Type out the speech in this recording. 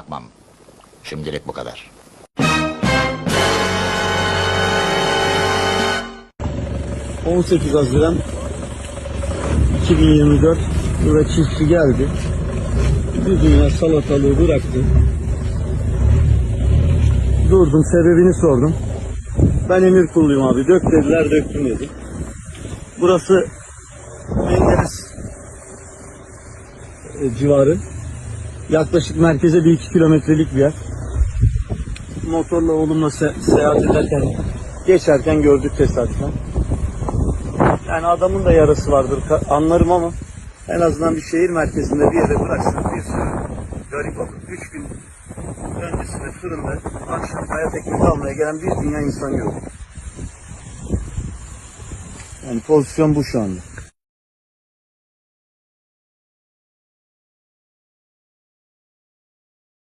Bakmam. Şimdilik bu kadar. ...18 Haziran 2024 burada çiftçi geldi. Bir dünya salatalığı bıraktı. Durdum sebebini sordum. Ben emir kuluyum abi. Dök dediler döktüm dedim. Burası Menderes e, civarı. Yaklaşık merkeze bir iki kilometrelik bir yer. Motorla oğlumla se- seyahat ederken geçerken gördük tesadüfen. Yani adamın da yarası vardır anlarım ama en azından bir şehir merkezinde bir yere bıraksak bir sürü garip olur. Üç gün öncesinde fırında akşam hayat ekmeği almaya gelen bir dünya insan gördüm. Yani pozisyon bu şu anda.